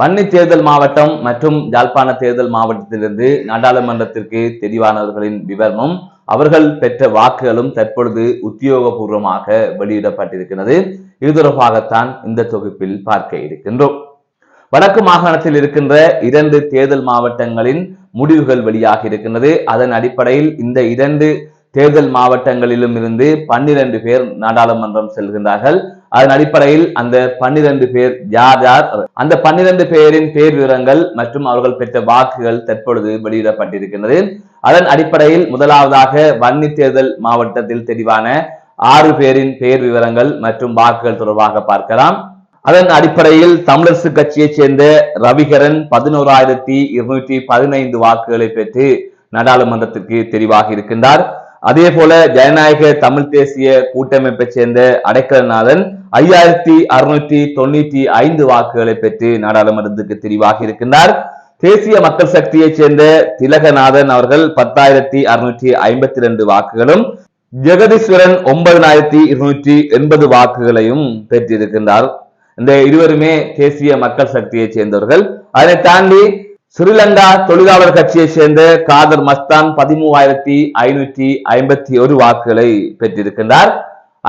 வன்னி தேர்தல் மாவட்டம் மற்றும் யாழ்ப்பாண தேர்தல் மாவட்டத்திலிருந்து நாடாளுமன்றத்திற்கு தெரிவானவர்களின் விவரமும் அவர்கள் பெற்ற வாக்குகளும் தற்பொழுது உத்தியோகபூர்வமாக வெளியிடப்பட்டிருக்கிறது. இது தொடர்பாகத்தான் இந்த தொகுப்பில் பார்க்க இருக்கின்றோம். வடக்கு மாகாணத்தில் இருக்கின்ற இரண்டு தேர்தல் மாவட்டங்களின் முடிவுகள் வெளியாகி இருக்கின்றது. அதன் அடிப்படையில் இந்த இரண்டு தேர்தல் மாவட்டங்களிலும் இருந்து பன்னிரண்டு பேர் நாடாளுமன்றம் செல்கின்றார்கள். அதன் அடிப்படையில் அந்த பன்னிரண்டு பேர் யார் யார்? அந்த பன்னிரண்டு பேரின் பேர் விவரங்கள் மற்றும் அவர்கள் பெற்ற வாக்குகள் தற்பொழுது வெளியிடப்பட்டிருக்கின்றது. அதன் அடிப்படையில் முதலாவதாக வன்னி தேர்தல் மாவட்டத்தில் தெரிவான ஆறு பேரின் பேர் விவரங்கள் மற்றும் வாக்குகள் தொடர்பாக பார்க்கலாம். அதன் அடிப்படையில் தமிழரசு கட்சியைச் சேர்ந்த ரவிகரன் பதினோராயிரத்தி இருநூற்றி பதினைந்து வாக்குகளை பெற்று நாடாளுமன்றத்திற்கு தெரிவாக இருக்கின்றார். அதே போல ஜனநாயக தமிழ் தேசிய கூட்டமைப்பை சேர்ந்த அடைக்கலநாதன் ஐயாயிரத்தி அறுநூற்றி தொண்ணூற்றி ஐந்து வாக்குகளை பெற்று நாடாளுமன்றத்துக்கு தெரிவாக இருக்கின்றார். தேசிய மக்கள் சக்தியைச் சேர்ந்த திலகநாதன் அவர்கள் பத்தாயிரத்தி அறுநூற்றி ஐம்பத்தி ரெண்டு வாக்குகளும் ஜெகதீஸ்வரன் ஒன்பதாயிரத்தி இருநூற்றி எண்பது வாக்குகளையும் பெற்றிருக்கின்றார். இந்த இருவருமே தேசிய மக்கள் சக்தியைச் சேர்ந்தவர்கள். அதனை தாண்டி ஸ்ரீலங்கா தொழிலாளர் கட்சியை சேர்ந்த காதர் மஸ்தான் பதிமூவாயிரத்தி ஐநூற்றி ஐம்பத்தி ஒரு வாக்குகளை பெற்றிருக்கின்றார்.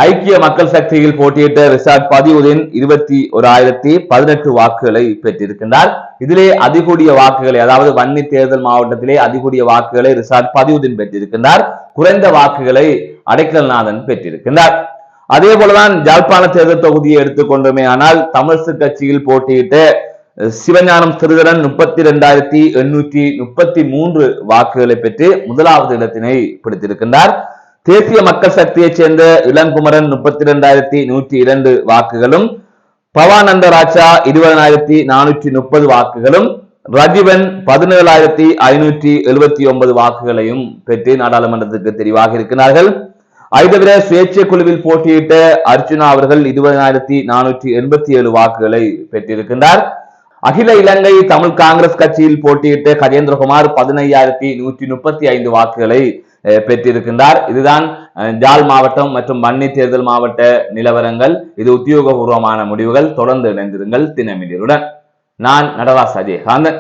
ஐக்கிய மக்கள் சக்தியில் போட்டியிட்ட ரிசார்ட் பதிவுதீன் இருபத்தி ஒரு ஆயிரத்தி பதினெட்டு வாக்குகளை பெற்றிருக்கின்றார். இதிலே அதிகூடிய வாக்குகளை அதாவது வன்னி தேர்தல் மாவட்டத்திலே அதிகூடிய வாக்குகளை ரிசார்ட் பதிவுதீன் பெற்றிருக்கின்றார். குறைந்த வாக்குகளை அடைக்கல்நாதன் பெற்றிருக்கின்றார். அதே போலதான் ஜாழ்ப்பாண தேர்தல் தொகுதியை எடுத்துக்கொண்டோமே ஆனால் தமிழ்சு கட்சியில் போட்டியிட்ட சிவஞானம் திருதரன் முப்பத்தி ரெண்டாயிரத்தி எண்ணூற்றி முப்பத்தி மூன்று வாக்குகளை பெற்று முதலாவது இடத்தினை பிடித்திருக்கின்றார். தேசிய மக்கள் சக்தியைச் சேர்ந்த இளங்குமரன் முப்பத்தி ரெண்டாயிரத்தி நூற்றி இரண்டு வாக்குகளும் பவானந்த ராஜா இருபதனாயிரத்தி நானூற்றி முப்பது வாக்குகளும் ரஜீவன் பதினேழாயிரத்தி ஐநூற்றி எழுபத்தி ஒன்பது வாக்குகளையும் பெற்று நாடாளுமன்றத்துக்கு தெரிவாக இருக்கிறார்கள் ஐதவிர சுயேட்சை குழுவில் போட்டியிட்ட அர்ஜுனா அவர்கள் இருபதனாயிரத்தி நானூற்றி எண்பத்தி ஏழு வாக்குகளை பெற்றிருக்கின்றார். அகில இலங்கை தமிழ் காங்கிரஸ் கட்சியில் போட்டியிட்ட கஜேந்திரகுமார் பதினையாயிரத்தி நூற்றி முப்பத்தி ஐந்து வாக்குகளை பெற்றிருக்கின்றார். இதுதான் ஜால் மாவட்டம் மற்றும் மன்னி தேர்தல் மாவட்ட நிலவரங்கள். இது உத்தியோகபூர்வமான முடிவுகள். தொடர்ந்து இணைந்திருங்கள் தினமிலிருடன் நான் நடராஜ் அஜயகாந்தன்.